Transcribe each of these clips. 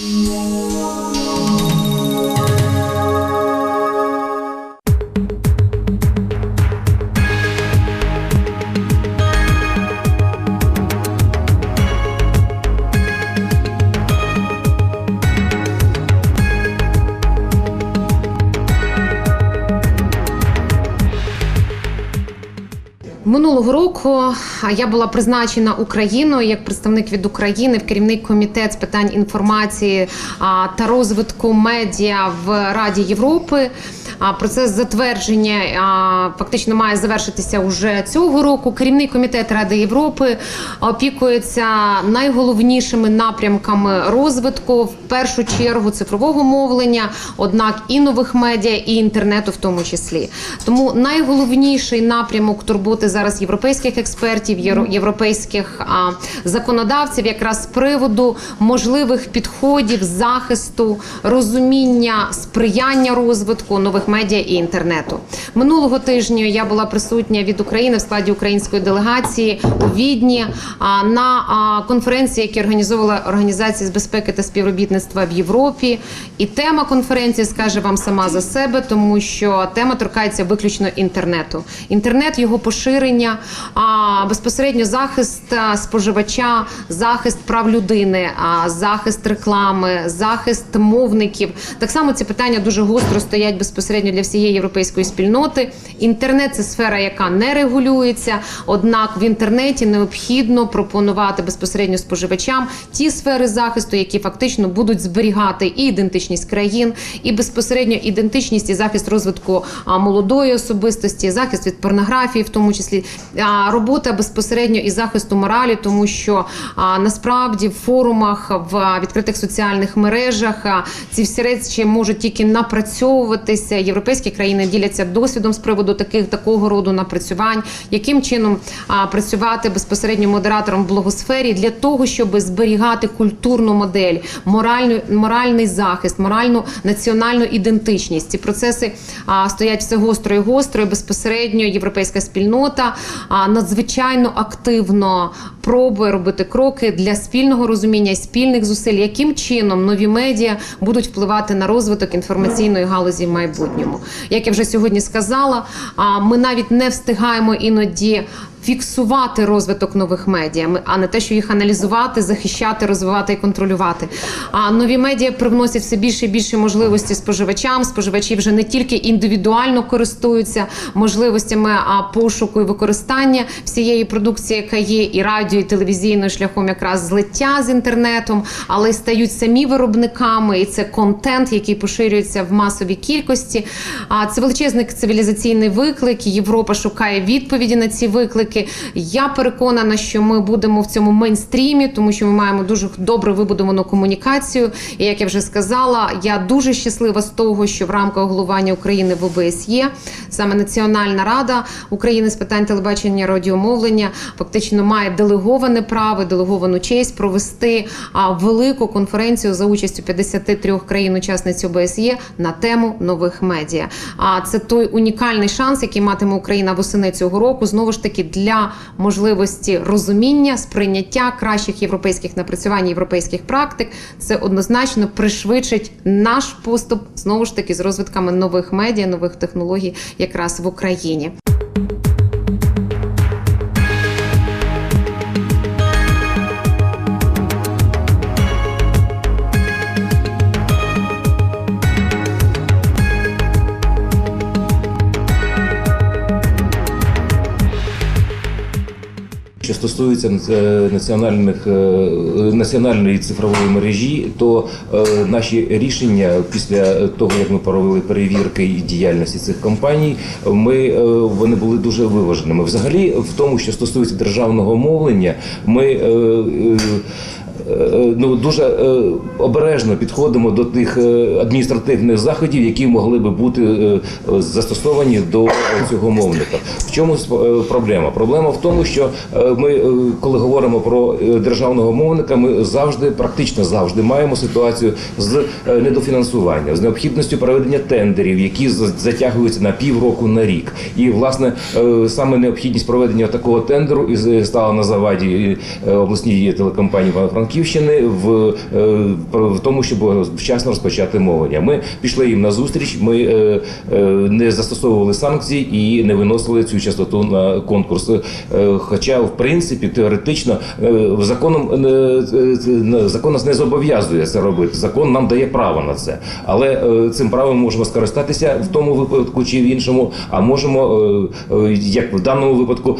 Música Минулого року я була призначена Україною як представник від України в керівний комітет з питань інформації та розвитку медіа в Раді Європи. Процес затвердження фактично має завершитися уже цього року. Керівний комітет Ради Європи опікується найголовнішими напрямками розвитку в першу чергу цифрового мовлення, однак і нових медіа, і інтернету в тому числі. Тому найголовніший напрямок турботи зараз європейських експертів, європейських а, законодавців, якраз з приводу можливих підходів захисту, розуміння, сприяння розвитку нових медіа і інтернету. Минулого тижня я була присутня від України в складі української делегації у Відні а, на а, конференції, які організовувала організація з безпеки та співробітництва в Європі. І тема конференції скаже вам сама за себе, тому що тема торкається виключно інтернету. Інтернет, його поширення, а безпосередньо захист споживача, захист прав людини, а, захист реклами, захист мовників. Так само ці питання дуже гостро стоять безпосередньо для всієї європейської спільноти. Інтернет це сфера, яка не регулюється. Однак в інтернеті необхідно пропонувати безпосередньо споживачам ті сфери захисту, які фактично будуть зберігати і ідентичність країн, і безпосередньо ідентичність і захист розвитку молодої особистості, захист від порнографії, в тому числі робота безпосередньо і захисту моралі, тому що насправді в форумах в відкритих соціальних мережах ці всі речі можуть тільки напрацьовуватися. Європейські країни діляться досвідом з приводу таких такого роду напрацювань, яким чином працювати безпосередньо модератором в блогосфері для того, щоб зберігати культурну модель, моральну моральний захист, моральну національну ідентичність. Ці процеси стоять все гостро і гостро. І безпосередньо європейська спільнота надзвичайно активно пробує робити кроки для спільного розуміння і спільних зусиль, яким чином нові медіа будуть впливати на розвиток інформаційної галузі в майбутньому. Як я вже сьогодні сказала, ми навіть не встигаємо іноді. Фіксувати розвиток нових медіа, а не те, що їх аналізувати, захищати, розвивати і контролювати. А нові медіа привносять все більше і більше можливості споживачам. Споживачі вже не тільки індивідуально користуються можливостями а пошуку і використання всієї продукції, яка є, і радіо, і телевізійною шляхом якраз злиття з інтернетом, але й стають самі виробниками, і це контент, який поширюється в масовій кількості. А це величезний цивілізаційний виклик. Європа шукає відповіді на ці виклики. Я переконана, що ми будемо в цьому мейнстрімі, тому що ми маємо дуже добре вибудовану комунікацію. І як я вже сказала, я дуже щаслива з того, що в рамках головування України в ОБСЄ саме Національна рада України з питань телебачення радіомовлення фактично має делеговане право, делеговану честь провести велику конференцію за участю 53 країн-учасниць ОБСЄ на тему нових медіа. А це той унікальний шанс, який матиме Україна восени цього року. Знову ж таки для можливості розуміння, сприйняття кращих європейських напрацювань, європейських практик. Це однозначно пришвидшить наш поступ знову ж таки з розвитками нових медіа, нових технологій, якраз в Україні. Що стосується е, національних е, національної цифрової мережі, то е, наші рішення після того, як ми провели перевірки і діяльності цих компаній, ми вони були дуже виваженими. Взагалі, в тому, що стосується державного мовлення, ми ну дуже е, обережно підходимо до тих е, адміністративних заходів, які могли би бути е, застосовані до цього мовника. В чому е, проблема? Проблема в тому, що е, ми, е, коли говоримо про е, державного мовника, ми завжди, практично завжди, маємо ситуацію з е, недофінансуванням, з необхідністю проведення тендерів, які затягуються на півроку на рік. І власне е, саме необхідність проведення такого тендеру і стала на заваді е, обласній телекомпанії Івано-Франківська, Івано-Франківщини в, е, в тому, щоб вчасно розпочати мовлення. Ми пішли їм на зустріч. Ми е, е, не застосовували санкції і не виносили цю частоту на конкурс. Хоча, в принципі, теоретично законом закон нас не зобов'язує це робити. Закон нам дає право на це, але цим правом можемо скористатися в тому випадку чи в іншому, а можемо, як в даному випадку,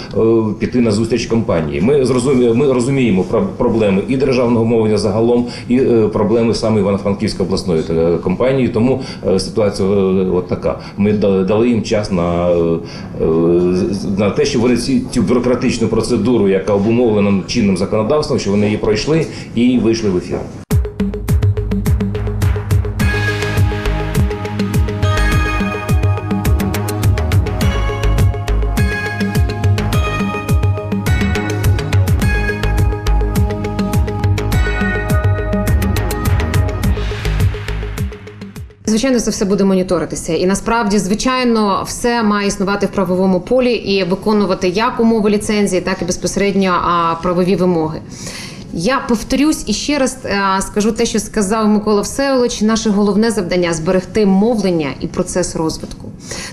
піти на зустріч компанії. Ми зрозуміємо, ми розуміємо про- проблеми і державного мовлення загалом, і е, проблеми саме Івано-Франківської обласної е, компанії. Тому е, ситуація от така. Ми да- дали їм час на, на те, щоб вони ці цю бюрократичну процедуру, яка обумовлена чинним законодавством, що вони її пройшли і вийшли в ефір. Звичайно, це все буде моніторитися, і насправді, звичайно, все має існувати в правовому полі і виконувати як умови ліцензії, так і безпосередньо правові вимоги. Я повторюсь і ще раз е, скажу те, що сказав Микола Всеволоч. Наше головне завдання зберегти мовлення і процес розвитку.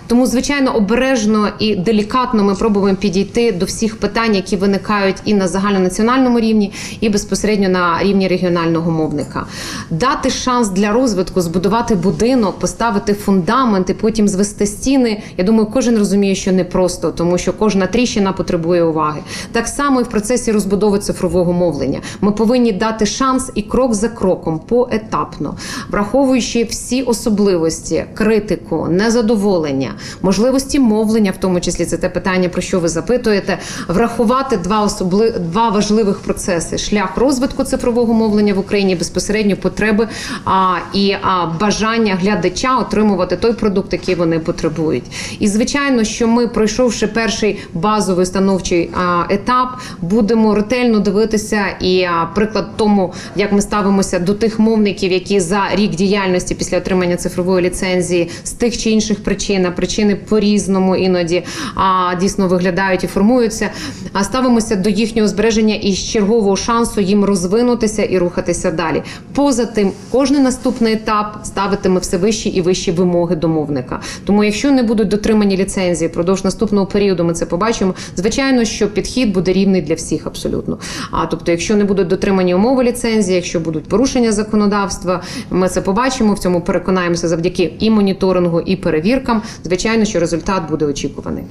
Тому, звичайно, обережно і делікатно ми пробуємо підійти до всіх питань, які виникають і на загальнонаціональному рівні, і безпосередньо на рівні регіонального мовника. Дати шанс для розвитку, збудувати будинок, поставити фундамент і потім звести стіни. Я думаю, кожен розуміє, що непросто, тому що кожна тріщина потребує уваги. Так само і в процесі розбудови цифрового мовлення. Ми повинні дати шанс і крок за кроком, поетапно, враховуючи всі особливості, критику, незадоволення, можливості мовлення, в тому числі це те питання, про що ви запитуєте, врахувати два особли... два важливих процеси: шлях розвитку цифрового мовлення в Україні, безпосередньо потреби а, і а, бажання глядача отримувати той продукт, який вони потребують. І звичайно, що ми, пройшовши перший базовий становчий а, етап, будемо ретельно дивитися і а, приклад тому, як ми ставимося до тих мовників, які за рік діяльності після отримання цифрової ліцензії з тих чи інших причин, а причини по-різному іноді а, дійсно виглядають і формуються. А ставимося до їхнього збереження і чергового шансу їм розвинутися і рухатися далі. Поза тим, кожний наступний етап ставитиме все вищі і вищі вимоги до мовника. Тому, якщо не будуть дотримані ліцензії впродовж наступного періоду, ми це побачимо. Звичайно, що підхід буде рівний для всіх абсолютно. А тобто, якщо не будуть дотримані умови ліцензії, якщо будуть порушення законодавства, ми це побачимо. В цьому переконаємося завдяки і моніторингу, і перевіркам. Звичайно, що результат буде очікуваний.